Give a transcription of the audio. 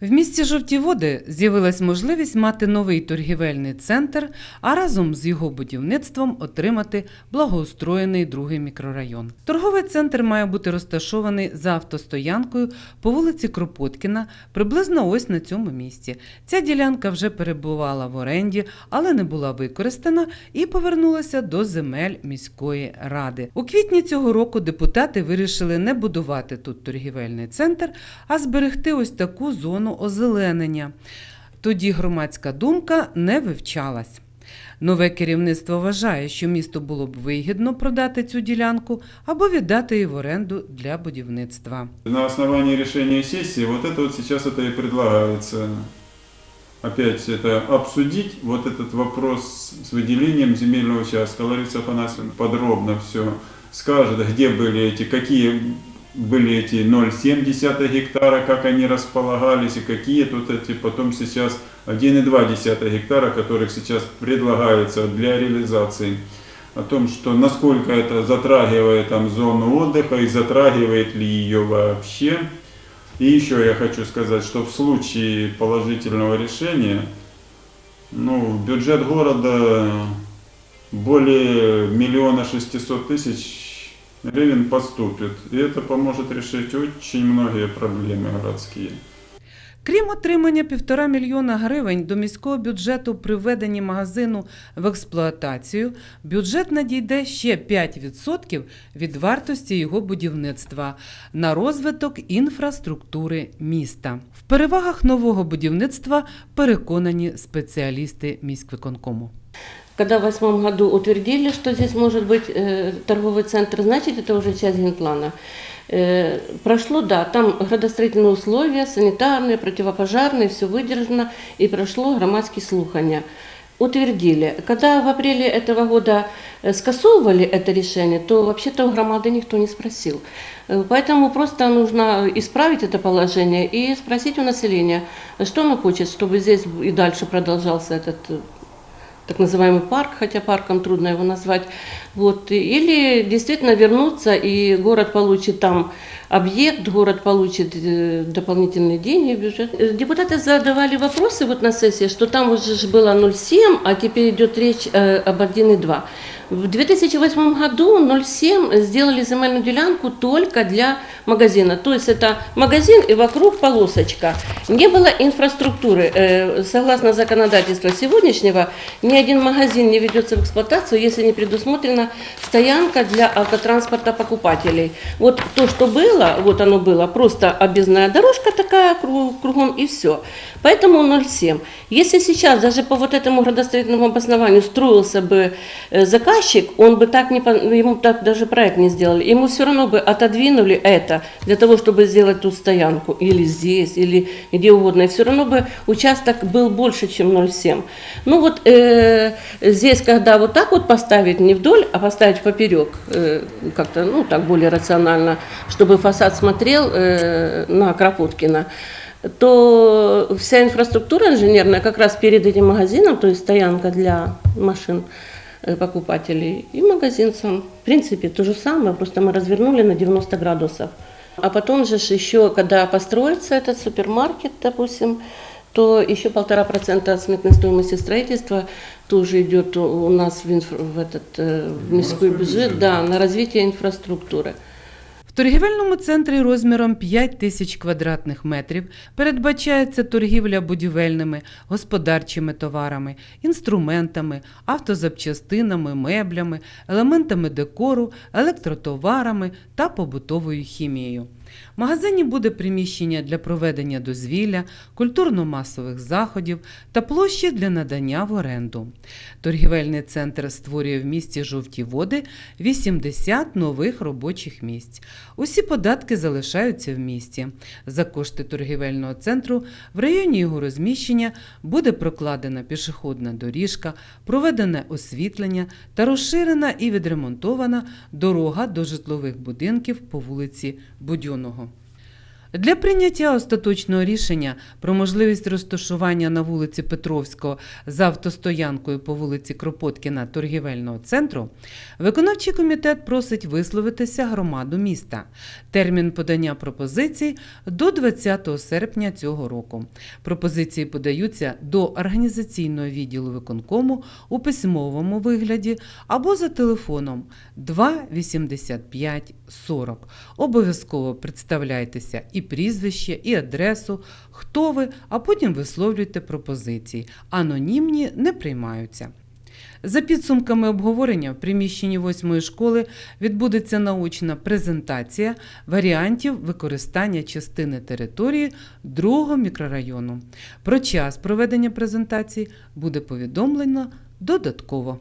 В місті Жовті Води з'явилась можливість мати новий торгівельний центр, а разом з його будівництвом отримати благоустроєний другий мікрорайон. Торговий центр має бути розташований за автостоянкою по вулиці Кропоткіна, приблизно ось на цьому місці. Ця ділянка вже перебувала в оренді, але не була використана і повернулася до земель міської ради. У квітні цього року депутати вирішили не будувати тут торгівельний центр, а зберегти ось таку зону озеленення. Тоді громадська думка не вивчалась. Нове керівництво вважає, що місту було б вигідно продати цю ділянку або віддати її в оренду для будівництва. На основании решения сессии вот это вот сейчас это и предлагается. Опять это обсудить вот этот вопрос с выделением земельного участка. Лариса Афанасьевна подробно все скажет, где были эти, какие были эти 0,7 гектара, как они располагались и какие тут эти потом сейчас 1,2 гектара, которых сейчас предлагается для реализации. О том, что насколько это затрагивает там зону отдыха и затрагивает ли ее вообще. И еще я хочу сказать, что в случае положительного решения, ну, бюджет города более миллиона шестисот тысяч гривен поступит. И это поможет решить очень многие проблемы городские. Крім отримання півтора мільйона гривень до міського бюджету при введенні магазину в експлуатацію, бюджет надійде ще 5% від вартості його будівництва на розвиток інфраструктури міста. В перевагах нового будівництва переконані спеціалісти міськвиконкому. Когда в восьмом году утвердили, что здесь может быть э, торговый центр, значит, это уже часть генплана. Э, прошло, да, там градостроительные условия, санитарные, противопожарные, все выдержано, и прошло громадские слухания. Утвердили. Когда в апреле этого года э, скасовывали это решение, то вообще-то у громады никто не спросил. Э, Поэтому просто нужно исправить это положение и спросить у населения, что оно хочет, чтобы здесь и дальше продолжался этот э, так называемый парк, хотя парком трудно его назвать. Вот. Или действительно вернуться, и город получит там объект, город получит э, дополнительные деньги в бюджет. Э, Депутаты задавали вопросы вот на сессии, что там уже ж было 0,7, а теперь идет речь э, об 1,2. В 2008 году 0,7 сделали земельную делянку только для магазина. То есть это магазин и вокруг полосочка. Не было инфраструктуры. Э, Согласно законодательству сегодняшнего, ни один магазин не ведется в эксплуатацию, если не предусмотрена стоянка для автотранспорта покупателей. Вот то, что было, вот оно было, просто объездная дорожка такая кру- кругом и все. Поэтому 0,7. Если сейчас даже по вот этому градостроительному обоснованию строился бы э, заказчик, он бы так не, ему так даже проект не сделали. Ему все равно бы отодвинули это для того, чтобы сделать тут стоянку или здесь, или где угодно. И все равно бы участок был больше, чем 0,7. Ну вот э, здесь, когда вот так вот поставить не вдоль, а поставить поперек, э, как-то, ну так более рационально, чтобы фасад смотрел э, на Кропоткина, то вся инфраструктура инженерная как раз перед этим магазином, то есть стоянка для машин покупателей, и магазин сам. В принципе, то же самое, просто мы развернули на 90 градусов. А потом же ж еще, когда построится этот супермаркет, допустим, то еще полтора процента от сметной стоимости строительства тоже идет у у нас в, инфра- в этот э, в мирской бюджет, да, на развитие инфраструктуры. Торгівельному центрі розміром 5 тисяч квадратних метрів передбачається торгівля будівельними, господарчими товарами, інструментами, автозапчастинами, меблями, елементами декору, електротоварами та побутовою хімією. В магазині буде приміщення для проведення дозвілля, культурно-масових заходів та площі для надання в оренду. Торгівельний центр створює в місті жовті води 80 нових робочих місць. Усі податки залишаються в місті. За кошти торгівельного центру в районі його розміщення буде прокладена пішохідна доріжка, проведене освітлення та розширена і відремонтована дорога до житлових будинків по вулиці Будьонного. Для прийняття остаточного рішення про можливість розташування на вулиці Петровського за автостоянкою по вулиці Кропоткіна торгівельного центру виконавчий комітет просить висловитися громаду міста. Термін подання пропозицій до 20 серпня цього року. Пропозиції подаються до організаційного відділу виконкому у письмовому вигляді або за телефоном 2 85 40. Обов'язково представляйтеся і прізвище, і адресу, хто ви, а потім висловлюйте пропозиції. Анонімні не приймаються. За підсумками обговорення в приміщенні восьмої школи відбудеться наочна презентація варіантів використання частини території другого мікрорайону. Про час проведення презентації буде повідомлено додатково.